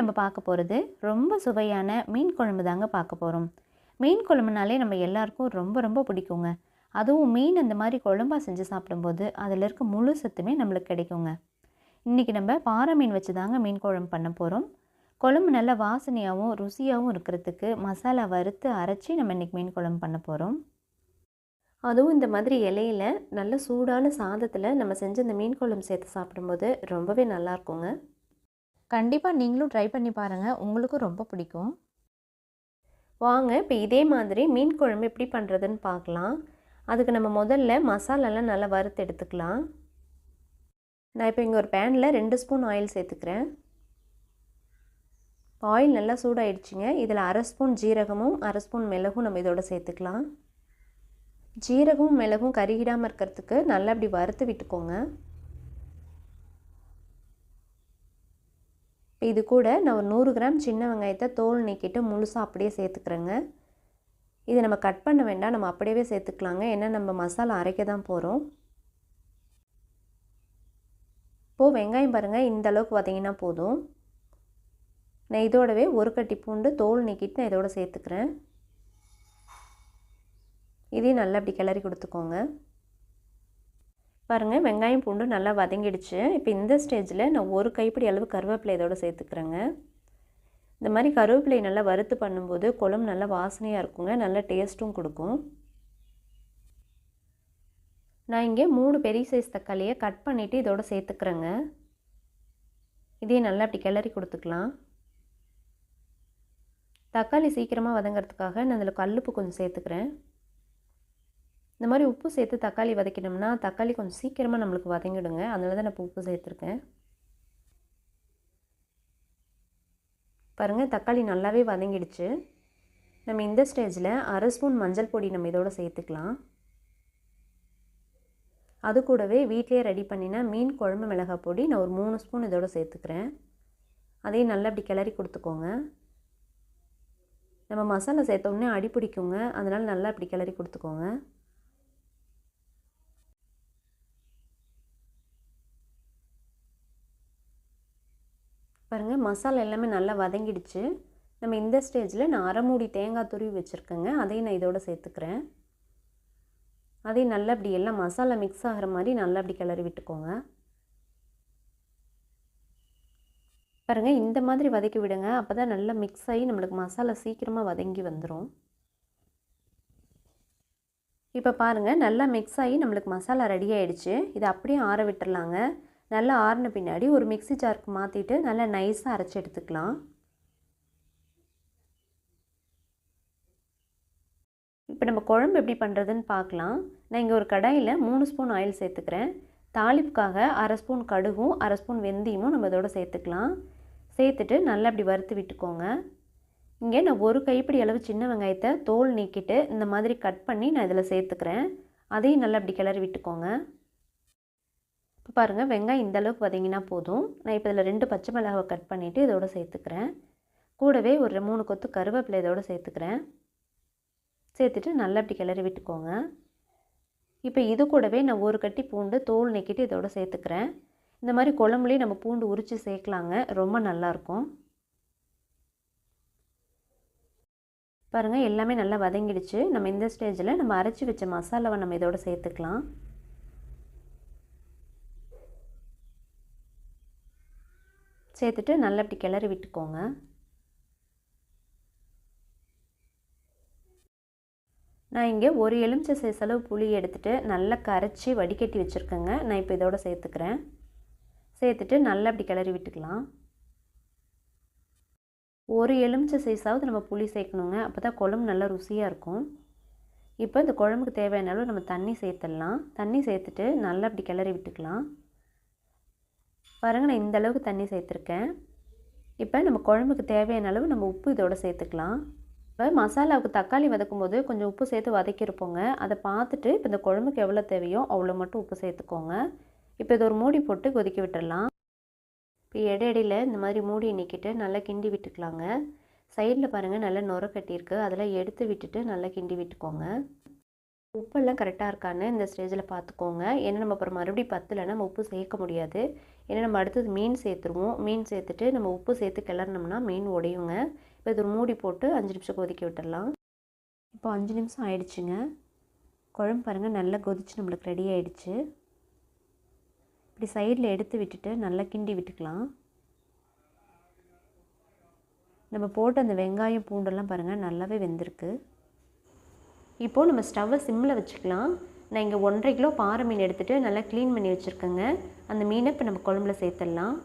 நம்ம பார்க்க போகிறது ரொம்ப சுவையான மீன் குழம்பு தாங்க பார்க்க போகிறோம் மீன் குழம்புனாலே நம்ம எல்லாருக்கும் ரொம்ப ரொம்ப பிடிக்குங்க. அதுவும் மீன் அந்த மாதிரி குழம்பாக செஞ்சு சாப்பிடும்போது அதில் இருக்க முழு சத்துமே நம்மளுக்கு கிடைக்குங்க. இன்றைக்கி நம்ம பாறை மீன் வச்சு தாங்க மீன் குழம்பு பண்ண போகிறோம் குழம்பு நல்லா வாசனையாகவும் ருசியாகவும் இருக்கிறதுக்கு மசாலா வறுத்து அரைச்சி நம்ம இன்றைக்கி மீன் குழம்பு பண்ண போகிறோம் அதுவும் இந்த மாதிரி இலையில நல்ல சூடான சாதத்தில் நம்ம செஞ்ச இந்த மீன் குழம்பு சேர்த்து சாப்பிடும்போது ரொம்பவே நல்லாயிருக்குங்க கண்டிப்பாக நீங்களும் ட்ரை பண்ணி பாருங்கள் உங்களுக்கும் ரொம்ப பிடிக்கும். வாங்க இப்போ இதே மாதிரி மீன் குழம்பு எப்படி பண்ணுறதுன்னு பார்க்கலாம். அதுக்கு நம்ம முதல்ல மசாலாலாம் நல்லா வறுத்து எடுத்துக்கலாம். நான் இப்போ இங்கே ஒரு பேனில் ரெண்டு ஸ்பூன் ஆயில் சேர்த்துக்கிறேன். ஆயில் நல்லா சூடாயிடுச்சுங்க. இதில் அரை ஸ்பூன் ஜீரகமும் அரை ஸ்பூன் மிளகும் நம்ம இதோட சேர்த்துக்கலாம். ஜீரகமும் மிளகும் கருகிடாமல் இருக்கிறதுக்கு நல்லா அப்படி வறுத்து விட்டுக்கோங்க. இது கூட நான் ஒரு நூறு கிராம் சின்ன வெங்காயத்தை தோல் நீக்கிட்டு முழுசாக அப்படியே சேர்த்துக்கிறேங்க. இது நம்ம கட் பண்ண வேண்டாம் நம்ம அப்படியே சேர்த்துக்கலாங்க. ஏன்னா நம்ம மசாலா அரைக்க தான் போகிறோம் இப்போது வெங்காயம் பாருங்கள் இந்த அளவுக்கு போதும். நான் இதோடவே ஒரு கட்டி பூண்டு தோல் நீக்கிட்டு நான் இதோட சேர்த்துக்கிறேன். இதையும் நல்லா அப்படி கிளறி கொடுத்துக்கோங்க. பாருங்கள் வெங்காயம் பூண்டு நல்லா வதங்கிடுச்சு. இப்போ இந்த ஸ்டேஜில் நான் ஒரு கைப்பிடி அளவு கருவேப்பிலை இதோட சேர்த்துக்கிறேங்க. இந்த மாதிரி கருவேப்பிலை நல்லா வறுத்து பண்ணும்போது குழம்பு நல்லா வாசனையாக இருக்குங்க. நல்ல டேஸ்ட்டும் கொடுக்கும். நான் இங்கே மூணு பெரிய சைஸ் தக்காளியை கட் பண்ணிவிட்டு இதோட சேர்த்துக்கிறேங்க. இதையும் நல்லா அப்படி கிளறி கொடுத்துக்கலாம். தக்காளி சீக்கிரமாக வதங்கிறதுக்காக நான் அதில் கல்லுப்பு கொஞ்சம் சேர்த்துக்கிறேன். இந்த மாதிரி உப்பு சேர்த்து தக்காளி வதக்கினோம்னா தக்காளி கொஞ்சம் சீக்கிரமாக நம்மளுக்கு வதங்கிடுங்க. அதனால தான் நான் இப்போ உப்பு சேர்த்துருக்கேன். பாருங்கள் தக்காளி நல்லாவே வதங்கிடுச்சு. நம்ம இந்த ஸ்டேஜில் அரை ஸ்பூன் மஞ்சள் பொடி நம்ம இதோட சேர்த்துக்கலாம். அது கூடவே வீட்டிலே ரெடி பண்ணின மீன் குழம்பு மிளகாய் பொடி நான் ஒரு மூணு ஸ்பூன் இதோட சேர்த்துக்கிறேன். அதையும் நல்லா அப்படி கிளறி கொடுத்துக்கோங்க. நம்ம மசாலா சேர்த்தோடனே அடி பிடிக்குங்க. அதனால் நல்லா அப்படி கிளறி கொடுத்துக்கோங்க. பாருங்கள் மசாலா எல்லாமே நல்லா வதங்கிடுச்சு. நம்ம இந்த ஸ்டேஜில் நான் அரை மூடி தேங்காய் துருவி வச்சுருக்கேங்க. அதையும் நான் இதோடு சேர்த்துக்கிறேன். அதையும் நல்லா அப்படி எல்லாம் மசாலா மிக்ஸ் ஆகிற மாதிரி நல்லா அப்படி கிளறி விட்டுக்கோங்க. பாருங்கள் இந்த மாதிரி வதக்கி விடுங்க. அப்போ தான் நல்லா மிக்ஸ் ஆகி நம்மளுக்கு மசாலா சீக்கிரமாக வதங்கி வந்துடும் இப்போ பாருங்கள் நல்லா மிக்ஸ் ஆகி நம்மளுக்கு மசாலா ரெடி ஆகிடுச்சு இதை அப்படியே ஆற விட்டுடலாங்க நல்லா ஆறின பின்னாடி ஒரு மிக்சி ஜாருக்கு மாற்றிட்டு நல்லா நைஸாக அரைச்சி எடுத்துக்கலாம். இப்போ நம்ம குழம்பு எப்படி பண்ணுறதுன்னு பார்க்கலாம். நான் இங்கே ஒரு கடாயில் மூணு ஸ்பூன் ஆயில் சேர்த்துக்கிறேன். தாளிப்புக்காக அரை ஸ்பூன் கடுகும் அரை ஸ்பூன் வெந்தயமும் நம்ம இதோட சேர்த்துக்கலாம். சேர்த்துட்டு நல்லா அப்படி வறுத்து விட்டுக்கோங்க. இங்கே நான் ஒரு கைப்பிடி அளவு சின்ன வெங்காயத்தை தோல் நீக்கிட்டு இந்த மாதிரி கட் பண்ணி நான் இதில் சேர்த்துக்கிறேன். அதையும் நல்லா அப்படி கிளறி விட்டுக்கோங்க. இப்போ பாருங்கள் வெங்காயம் இந்த அளவுக்கு வதங்கினா போதும். நான் இப்போ இதில் ரெண்டு பச்சை மிளகாவை கட் பண்ணிவிட்டு இதோட சேர்த்துக்கிறேன். கூடவே ஒரு மூணு கொத்து கருவேப்பிலை இதோட சேர்த்துக்கிறேன். சேர்த்துட்டு நல்லா அப்படி கிளறி விட்டுக்கோங்க. இப்போ இது கூடவே நான் ஒரு கட்டி பூண்டு தோல் நீக்கிட்டு இதோட சேர்த்துக்கிறேன். இந்த மாதிரி குழம்புலேயும் நம்ம பூண்டு உரித்து சேர்க்கலாங்க. ரொம்ப நல்லாயிருக்கும். பாருங்கள் எல்லாமே நல்லா வதங்கிடுச்சு. நம்ம இந்த ஸ்டேஜில் நம்ம அரைச்சி வச்ச மசாலாவை நம்ம இதோட சேர்த்துக்கலாம். சேர்த்துட்டு நல்லா இப்படி கிளறி விட்டுக்கோங்க. நான் இங்கே ஒரு எலுமிச்சை சைஸ் அளவு புளி எடுத்துகிட்டு நல்லா கரைச்சி வடிகட்டி வச்சுருக்கேங்க. நான் இப்போ இதோட சேர்த்துக்கிறேன். சேர்த்துட்டு நல்லா அப்படி கிளறி விட்டுக்கலாம். ஒரு எலுமிச்சை சைஸாவது நம்ம புளி சேர்க்கணுங்க. அப்போ தான் குழம்பு நல்லா ருசியாக இருக்கும். இப்போ இந்த குழம்புக்கு தேவையான அளவு நம்ம தண்ணி சேர்த்துடலாம். தண்ணி சேர்த்துட்டு நல்லா அப்படி கிளறி விட்டுக்கலாம். பாருங்கள் நான் இந்த அளவுக்கு தண்ணி சேர்த்துருக்கேன். இப்போ நம்ம குழம்புக்கு தேவையான அளவு நம்ம உப்பு இதோட சேர்த்துக்கலாம். இப்போ மசாலாவுக்கு தக்காளி வதக்கும் போது கொஞ்சம் உப்பு சேர்த்து வதக்கியிருப்போங்க. அதை பார்த்துட்டு இப்போ இந்த குழம்புக்கு எவ்வளோ தேவையோ அவ்வளோ மட்டும் உப்பு சேர்த்துக்கோங்க. இப்போ இது ஒரு மூடி போட்டு கொதிக்க விட்டுடலாம் இப்போ இடையிடையில் இந்த மாதிரி மூடி நிற்கிட்டு நல்லா கிண்டி விட்டுக்கலாங்க. சைடில் பாருங்கள் நல்லா நுர கட்டியிருக்கு. அதெல்லாம் எடுத்து விட்டுட்டு நல்லா கிண்டி விட்டுக்கோங்க. உப்பெல்லாம் கரெக்டாக இருக்கான்னு இந்த ஸ்டேஜில் பார்த்துக்கோங்க. ஏன்னா நம்ம அப்புறம் மறுபடியும் பத்தலைன்னா நம்ம உப்பு சேர்க்க முடியாது. ஏன்னா நம்ம அடுத்தது மீன் சேர்த்துருவோம். மீன் சேர்த்துட்டு நம்ம உப்பு சேர்த்து கிளறினோம்னா மீன் உடையுங்க. இப்போ இது ஒரு மூடி போட்டு அஞ்சு நிமிஷம் கொதிக்க விட்டுடலாம். இப்போ அஞ்சு நிமிஷம் ஆயிடுச்சுங்க. குழம்பு பாருங்கள் நல்லா கொதிச்சு நம்மளுக்கு ரெடி ஆயிடுச்சு. இப்படி சைடில் எடுத்து விட்டுட்டு நல்லா கிண்டி விட்டுக்கலாம். நம்ம போட்ட அந்த வெங்காயம் பூண்டெல்லாம் பாருங்கள் நல்லாவே வெந்திருக்கு. இப்போது நம்ம ஸ்டவ்வை சிம்மில் வச்சுக்கலாம். நான் இங்கே ஒன்றரை கிலோ பாறை மீன் எடுத்துகிட்டு நல்லா க்ளீன் பண்ணி வச்சுருக்கேங்க. அந்த மீனை இப்போ நம்ம குழம்புல சேர்த்துடலாம்.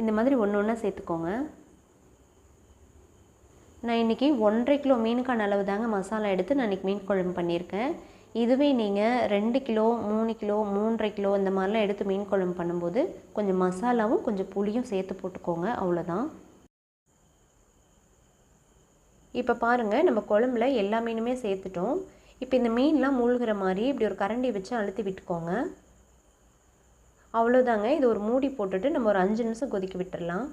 இந்த மாதிரி ஒன்று ஒன்றா சேர்த்துக்கோங்க. நான் இன்றைக்கி ஒன்றரை கிலோ மீனுக்கான அளவு தாங்க மசாலா எடுத்து நான் இன்றைக்கி மீன் குழம்பு பண்ணியிருக்கேன். இதுவே நீங்கள் ரெண்டு கிலோ மூணு கிலோ மூன்றரை கிலோ இந்த மாதிரிலாம் எடுத்து மீன் குழம்பு பண்ணும்போது கொஞ்சம் மசாலாவும் கொஞ்சம் புளியும் சேர்த்து போட்டுக்கோங்க. அவ்வளோதான் இப்போ பாருங்கள் நம்ம குழம்புல எல்லா மீனுமே சேர்த்துட்டோம். இப்போ இந்த மீன்லாம் மூழ்கிற மாதிரி இப்படி ஒரு கரண்டி வச்சு அழுத்தி விட்டுக்கோங்க. அவ்வளோதாங்க இது ஒரு மூடி போட்டுட்டு நம்ம ஒரு அஞ்சு நிமிஷம் கொதிக்க விட்டுடலாம்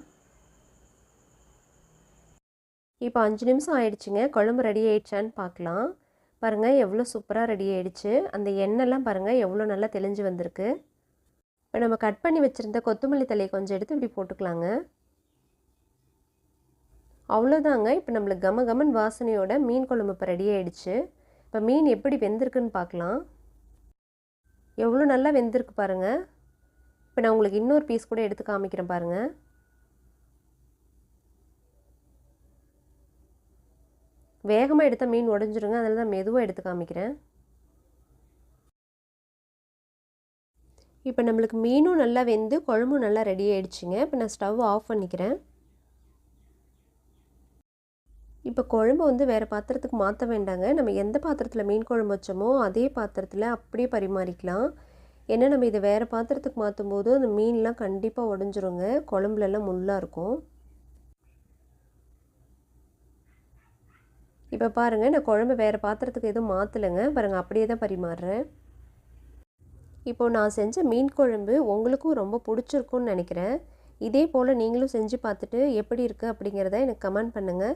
இப்போ அஞ்சு நிமிஷம் ஆயிடுச்சுங்க. குழம்பு ரெடி ஆயிடுச்சான்னு பார்க்கலாம் பாருங்கள் எவ்வளோ சூப்பராக ரெடி ஆயிடுச்சு. அந்த எண்ணெய்லாம் பாருங்கள் எவ்வளோ நல்லா தெளிஞ்சு வந்திருக்கு. இப்போ நம்ம கட் பண்ணி வச்சுருந்த கொத்தமல்லி தலையை கொஞ்சம் எடுத்து இப்படி போட்டுக்கலாங்க. அவ்வளோதாங்க இப்போ நம்மளுக்கு கம கமன் வாசனையோட மீன் குழம்பு இப்போ ரெடி ஆகிடுச்சு இப்போ மீன் எப்படி வெந்திருக்குன்னு பார்க்கலாம் எவ்வளோ நல்லா வெந்திருக்கு பாருங்கள் இப்போ நான் உங்களுக்கு இன்னொரு பீஸ் கூட எடுத்து காமிக்கிறேன் பாருங்கள் வேகமாக எடுத்தால் மீன் உடஞ்சிருங்க. அதனால தான் மெதுவாக எடுத்து காமிக்கிறேன். இப்போ நம்மளுக்கு மீனும் நல்லா வெந்து குழம்பும் நல்லா ரெடி ஆகிடுச்சிங்க இப்போ நான் ஸ்டவ் ஆஃப் பண்ணிக்கிறேன். இப்போ குழம்பு வந்து வேறு பாத்திரத்துக்கு மாற்ற வேண்டாங்க. நம்ம எந்த பாத்திரத்தில் மீன் குழம்பு வச்சோமோ அதே பாத்திரத்தில் அப்படியே பரிமாறிக்கலாம். ஏன்னா நம்ம இதை வேறு பாத்திரத்துக்கு மாற்றும் போது அந்த மீன்லாம் கண்டிப்பாக உடஞ்சிருங்க. குழம்புலலாம் முள்ளாக இருக்கும். இப்போ பாருங்கள் நான் குழம்பு வேறு பாத்திரத்துக்கு எதுவும் மாற்றலைங்க பாருங்கள் அப்படியே தான் பரிமாறுறேன். இப்போது நான் செஞ்ச மீன் குழம்பு உங்களுக்கும் ரொம்ப பிடிச்சிருக்குன்னு நினைக்கிறேன். இதே போல் நீங்களும் செஞ்சு பார்த்துட்டு எப்படி இருக்குது அப்படிங்கிறத எனக்கு கமெண்ட் பண்ணுங்கள்